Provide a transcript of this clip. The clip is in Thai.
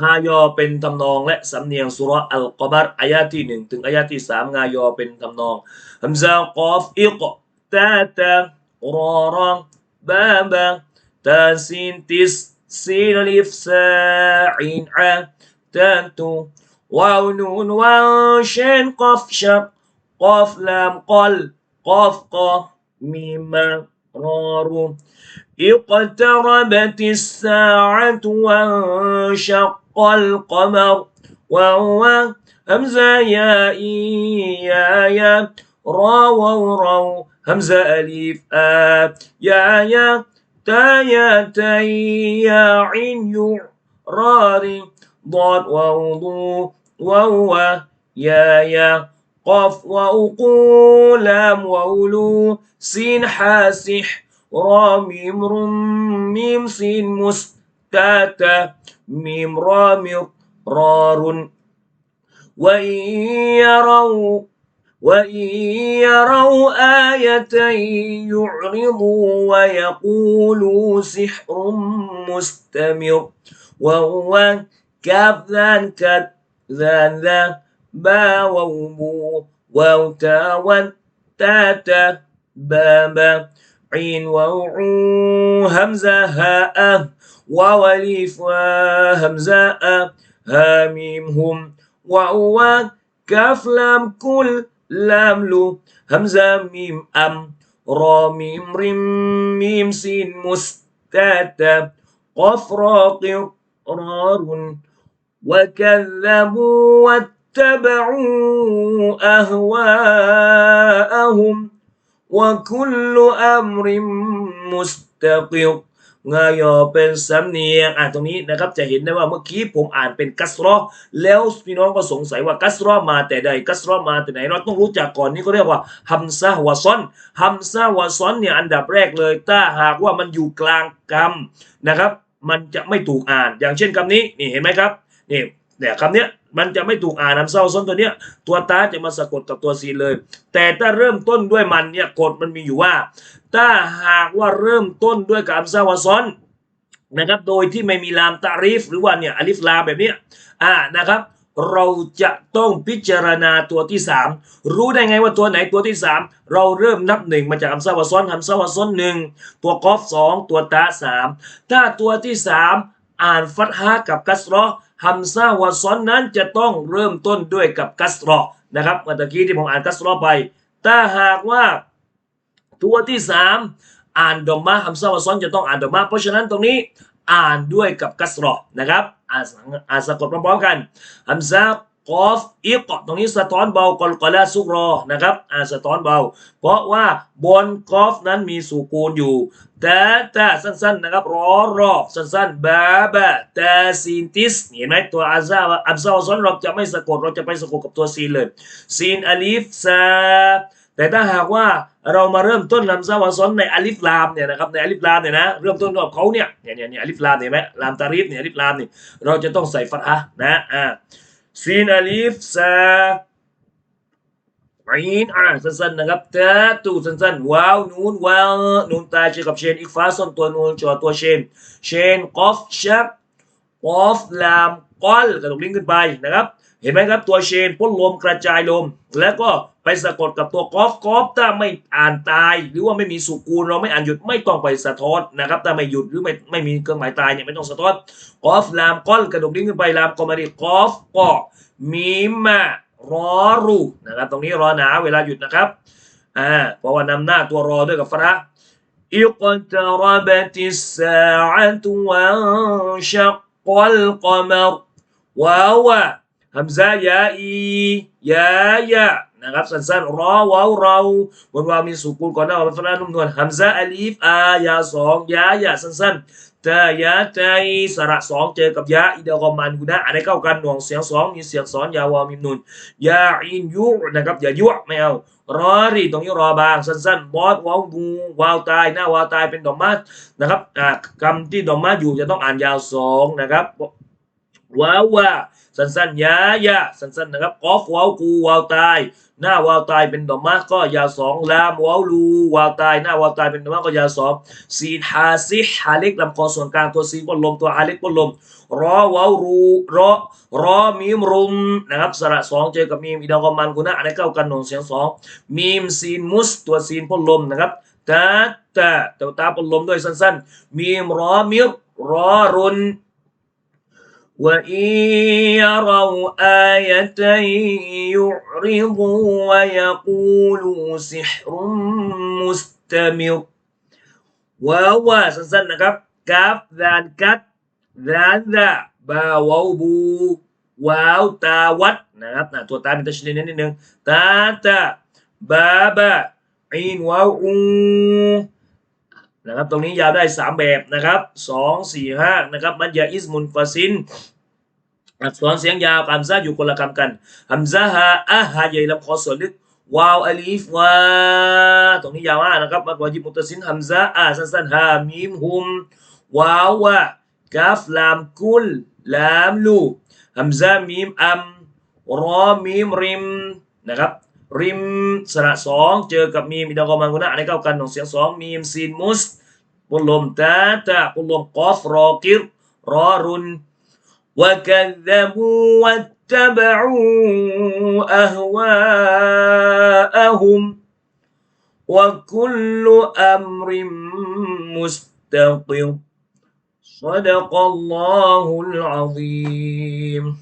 ฮายอเป็นทำนองและสำเนียงสุราะห์อัลกอบัรอายะที่หนึ่งถึงอายะที่สามงายอเป็นทำนองฮัมซากอฟอิกตาตารอรองบาบาตาซินติสซีนลิฟซาอินอาตาตูวาวนูนวาวเชนกอฟชักกอฟลามกอลกอฟกอมีมารอรู اقتربت الساعة وانشق القمر وهو همزة يا يا يا را واو همزة أليف آ يا يا تا يا تي يا عين يو راري ضاد واو ضو واو يا يا قف وأقو لام وأولو سين حاسح را ميم رم ميم سين تاتا ميم رام رار. وإن يروا وإن يروا آية يعرضوا ويقولوا سحر مستمر. وهو كذا كذا با ومو ووتا وتاتا بابا عين ووعو همزة هاء واو أليف همزة ها ميم هم كاف لام كل لام لو همزة ميم أم را ميم رم ميم سين مستاتا قف راق قرار وكذبوا واتبعوا أهواءهم وكل أمر مستقر. งายอเป็นสำเนียงอ่านตรงนี้นะครับจะเห็นได้ว่าเมื่อกี้ผมอ่านเป็นกัสรอแล้วพี่น้องก็สงสัยว่ากัสรอมาแต่ใดกัสรอมาแต่ไหนเราต้องรู้จักก่อนนี่เขาเรียกว่าฮัมซะวะซอนฮัมซะวะซอนเนี่ยอันดับแรกเลยถ้าหากว่ามันอยู่กลางคำนะครับ มันจะไม่ถูกอ่านอย่างเช่นคำนี้นี่เห็นไหมครับนี่เนี่ยคำเนี้ยมันจะไม่ถูกอ่านฮัมซะวะซอนตัวเนี้ยตัวตาจะมาสะกดกับตัวซีเลย แต่ถ้าเริ่มต้นด้วยมันเนี่ยกฎมันมีอยู่ว่า ถ้าหากว่าเริ่มต้นด้วยกับอัมซาวาซอนนะครับ โดยที่ไม่มีลามตารีฟหรือว่าเนี่ยอลิฟลามแบบนี้อ่านะครับ เราจะต้องพิจารณาตัวที่สามรู้ได้ไงว่าตัวไหนตัวที่สามเราเริ่มนับหนึ่งมาจากอัมซาวาซอนอัมซาวาซอนหนึ่งตัวกอฟสองตัวตาสามถ้าตัวที่สามอ่านฟัตฮะกับกัสรอฮัมซาวาซอนนั้นจะต้องเริ่มต้นด้วยกับกัสรอนะครับเมื่อกี้ที่ผมอ่านกัสรอไปถ้าหากว่า ตัวที่สามอ่านดอมมาฮัมซาวะซ้อนจะต้องอ่านดอมมาเพราะฉะนั้นตรงนี้อ่านด้วยกับกัสรอนะครับอ่านอ่านสะกดพร้อมๆกันฮัมซากอฟอีกตรงนี้สะท้อนเบากอลกอลาซุกรอนะครับอ่านสะท้อนเบา เพราะว่าบนกอฟนั้นมีสุกูนอยู่ แต่แต่สั้นๆนะครับรอรอสั้นๆบาบะแต่ซีนติสเห็นไหมตัวอาซาอัมซาวซอนเราจะไม่สะกดเราจะไปสะกดกับตัวซีนเลยซีนอลิฟซา แต่ถ้าหากว่าเรามาเริ่มต้นลำซาวาซอนในอลิฟลามเนี่ยนะครับในอลิฟลามเนี่ยนะเริ่มต้นกับเขาเนี่ยเนี่ยเนี่ยอลิฟลามเห็นไหมลามตาริฟเนี่ยอลิฟลามนี่เราจะต้องใส่ฟัตฮะนะอ่าซีนอลิฟซาอีนอ่าสั้นๆนะครับตาตูสั้นๆว้าวนูนว้าวนูนตายเจอกับเชนอีกฟ้าส้นตัวนูนจอตัวเชนเชนกอฟชับกอฟลามกอลกระดกลิ้นขึ้นไปนะครับเห็นไหมครับตัวเชนพ่นลมกระจายลม แล้วก็ ไปสะกดกับตัวกอฟกอฟถ้าไม่อ่านตาย หรือว่าไม่มีสุกูลเราไม่อ่านหยุดไม่ต้องไปสะท้อนนะครับถ้าไม่หยุดหรือไม่ไม่มีเครื่องหมายตายเนี่ยไม่ต้องสะท้อนกอฟลามก้อนกระดกดิ้นขึ้นไปลามกอมาดีกอฟก็มีมารอรูนะครับตรงนี้รอหนาเวลาหยุดนะครับอ่าเพราะว่านำหน้าตัวรอด้วยกับฟระอิกตรบติสสาตุวันชักกัลกมรวาวะฮัมซะยาอียายะ นะครับสั้นๆรอวาวเราบนวาวมีสุกูลก่อนหน้าอัลฟานุ่มนวลฮัมซะอลีฟอายาสองยายะสั้นๆตายะใจสระสองเจอกับยาอิดะกอมันกุนะอันนี้เข้ากันหน่วงเสียงสองมีเสียงสอนยาวามิมนุนยาอินยุนะครับอย่ายั่ไม่เอารอรีตรงนี้รอบางสั้นๆบอสวาวงูวาวตายหน้าวาวตายเป็นดอกมัดนะครับอ่าคำที่ดอกมัดอยู่จะต้องอ่านยาวสองนะครับ ว้าวว่าสั้นๆยายะสั้นๆนะครับกอฟวาวกูวาวตาย หน้าวาวตายเป็นดอกมะก็ยาวสองลามวาวลูวาวตาย หน้าวาวตายเป็นดอกมะก็ยาวสองซีฮาซิฮาเล็กลำคอส่วนกลางตัวซีนบนลมตัวฮาเล็กบนลมรอวาวรูรอรอมีมรุมนะครับสระสองเจอกับมีมอีดอกอมันกุนะอะไรเข้ากันหน่งเสียงสองมีมซีนมุสตัวซีนพ่นลมนะครับตาตาตัวตาพ่นลมด้วยสั้นๆ มีมรอมิรอรุน وإن يروا آية يعرضوا ويقولوا سحر مستمر ว้าวว่าสั้นๆนะครับกราฟดานกัดดานดาบาวาวบูว้าวตาวัดนะครับนะตัวตาเป็นตัชนีนิดนึงตาตาบาบาอินว้าวอู นะครับตรงนี้ยาวได้สามแบบนะครับสองสี่ห้านะครับมันยาอิสมุนฟาซินอักษรเสียงยาวกับซาอยู่คนละคำกันฮัมซาฮาอะฮาใหญ่ลำคอส่วนลึกวาวอลีฟวาตรงนี้ยาวมากนะครับมัดวาจิมุตสินฮัมซาอาสั้นๆฮามีมฮุมวาววากาฟลามกุลลามลูฮัมซามีมอัมรอมีมริมนะครับ ริมสระสองเจอกับมีมอิดากอมันกุนะในเข้ากันของเสียงสองมีมซีนมุสปุลลมตาตาปุลลมกอฟรอกิรรอรุน وكذبوا واتبعوا أهواءهم وكل أمر مستقر صدق الله العظيم